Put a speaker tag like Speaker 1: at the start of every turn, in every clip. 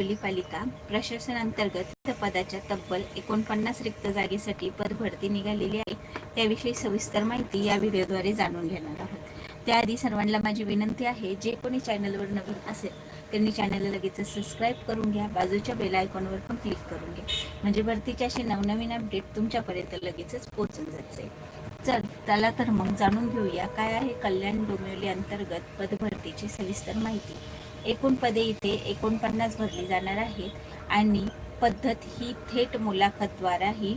Speaker 1: डोंबिवली पालिका प्रशासन अंतर्गत पदाच्या तब्बल एकोणपन्नास रिक्त जागेसाठी पदभरती निघालेली आहे. त्याविषयी सविस्तर माहिती या व्हिडिओद्वारे जाणून घेणार आहोत. त्याआधी सर्वांना माझी विनंती आहे जे कोणी चॅनलवर नवीन असेल त्यांनी चॅनलला लगेच सबस्क्राईब करून घ्या. बाजूच्या बेल आयकॉनवर पण क्लिक करून घ्या. म्हणजे भरतीचे असे नवनवीन अपडेट तुमच्यापर्यंत लगेचच पोहोचून जायचे चल त्याला तर मग जाणून घेऊया काय आहे कल्याण डोंबिवली अंतर्गत पदभरतीची सविस्तर माहिती. एकूण पदे इथे एकोणपन्नास भरली जाणार आहेत आणि पद्धत ही थेट मुलाखतद्वारा ही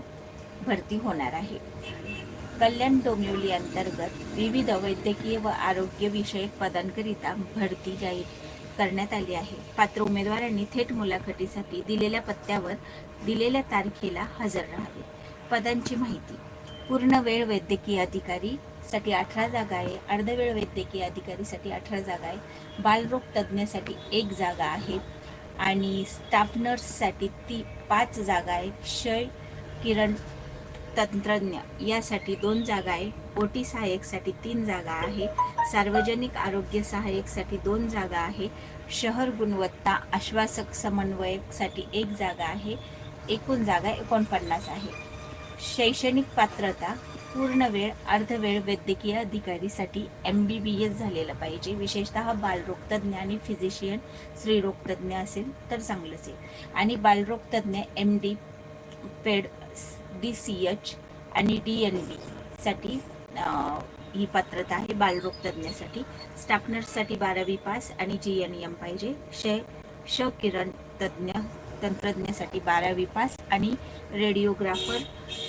Speaker 1: भरती होणार आहे. कल्याण डोंबिवली अंतर्गत विविध वैद्यकीय व आरोग्य विषयक पदांकरिता भरती जाहीर करण्यात आली आहे. पात्र उमेदवारांनी थेट मुलाखतीसाठी दिलेल्या पत्त्यावर दिलेल्या तारखेला हजर राहावे. पदांची माहिती. पूर्ण वेळ वैद्यकीय अधिकारी साठी अठरा जागा आहे. अर्धवेळ वैद्यकीय अधिकारीसाठी अठरा जागा आहे. बालरोग तज्ज्ञासाठी एक जागा आहे. आणि स्टाफ नर्ससाठी ती पाच जागा आहे. क्षय किरण तंत्रज्ञ यासाठी दोन जागा आहे. ओ टी सहाय्यकसाठी तीन जागा आहे. सार्वजनिक आरोग्य सहाय्यकसाठी दोन जागा आहे. शहर गुणवत्ता आश्वासक समन्वयकसाठी एक जागा आहे. एकूण जागा एकोणपन्नास आहे. शैक्षणिक पात्रता पूर्ण वेळ अर्धवेळ वैद्यकीय अधिकारीसाठी एम बी बी एस झालेलं पाहिजे. विशेषतः बालरोगतज्ञ आणि फिजिशियन स्त्रीरोगतज्ञ असेल तर चांगलंच येईल आणि बालरोगतज्ञ M D paed D C H आणि डी एन बी साठी ही पात्रता आहे बालरोगतज्ञासाठी स्टाफ नर्ससाठी बारावी पास आणि जी एन एम पाहिजे. क्षय श किरण तज्ज्ञ तंत्रज्ञासाठी बारावी पास आणि रेडिओग्राफर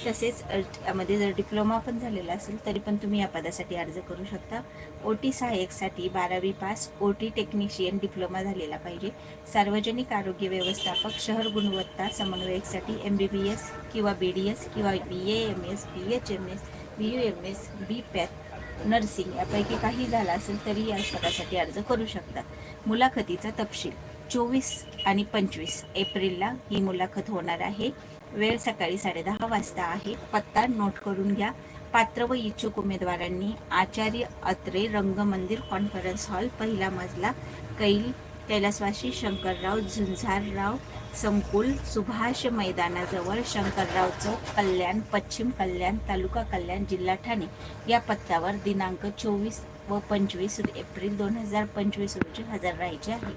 Speaker 1: तसेच अ, जर डिप्लोमा पण झालेला असेल तरी पण तुम्ही या पदासाठी अर्ज करू शकता. ओ टी सहाय्यकसाठी बारावी pass O T technician diploma झालेला पाहिजे. सार्वजनिक आरोग्य व्यवस्थापक शहर गुणवत्ता समन्वयकसाठी एम बी बी एस किंवा बी डी एस किंवा B A M S B H M S B U M S B path nursing यापैकी काही झाला असेल तरी या पदासाठी अर्ज करू शकतात मुलाखतीचा तपशील. चोवीस आणि पंचवीस एप्रिलला ही मुलाखत होणार आहे. वेळ सकाळी साडेदहा वाजता आहे. पत्ता नोट करून घ्या. पात्र व इच्छुक उमेदवारांनी आचार्य अत्रे रंगमंदिर कॉन्फरन्स हॉल पहिला मजला कैल कैलासवासी शंकरराव झुंझारराव संकुल सुभाष मैदानाजवळ शंकरराव चौक कल्याण पश्चिम कल्याण तालुका कल्याण जिल्हा ठाणे. या पत्त्यावर दिनांक चोवीस व पंचवीस एप्रिल दोन हजार पंचवीस रोजी हजर राहायचे आहे.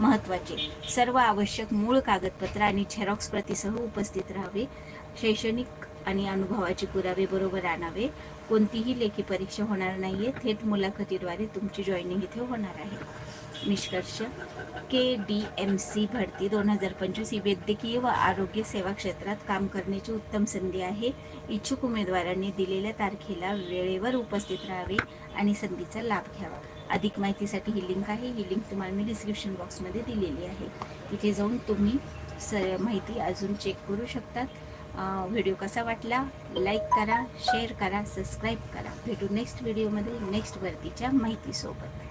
Speaker 1: महत्त्वाचे. सर्व आवश्यक मूळ कागदपत्र आणि झेरॉक्स प्रतीसह उपस्थित राहावे. शैक्षणिक आणि अनुभवाचे पुरावे बरोबर आणावे. कोणतीही लेखी परीक्षा होणार नाहीये. थेट मुलाखतीद्वारे तुमची जॉईनिंग इथे होणार आहे. निष्कर्ष. के डी एम सी भरती दोन हजार पंचवीस ही वैद्यकीय व आरोग्य सेवा क्षेत्रात काम करण्याची उत्तम संधी आहे. इच्छुक उमेदवारांनी दिलेल्या तारखेला वेळेवर उपस्थित राहावे आणि संधीचा लाभ घ्यावा. अधिक माहितीसाठी ही लिंक आहे. ही लिंक तुम्हाला मी डिस्क्रिप्शन बॉक्समध्ये दिलेली आहे. तिथे जाऊन तुम्ही स माहिती अजून चेक करू शकतात. व्हिडिओ कसा वाटला? लाईक करा शेअर करा सबस्क्राईब करा. भेटू नेक्स्ट व्हिडिओमध्ये नेक्स्ट भरतीच्या माहितीसोबत.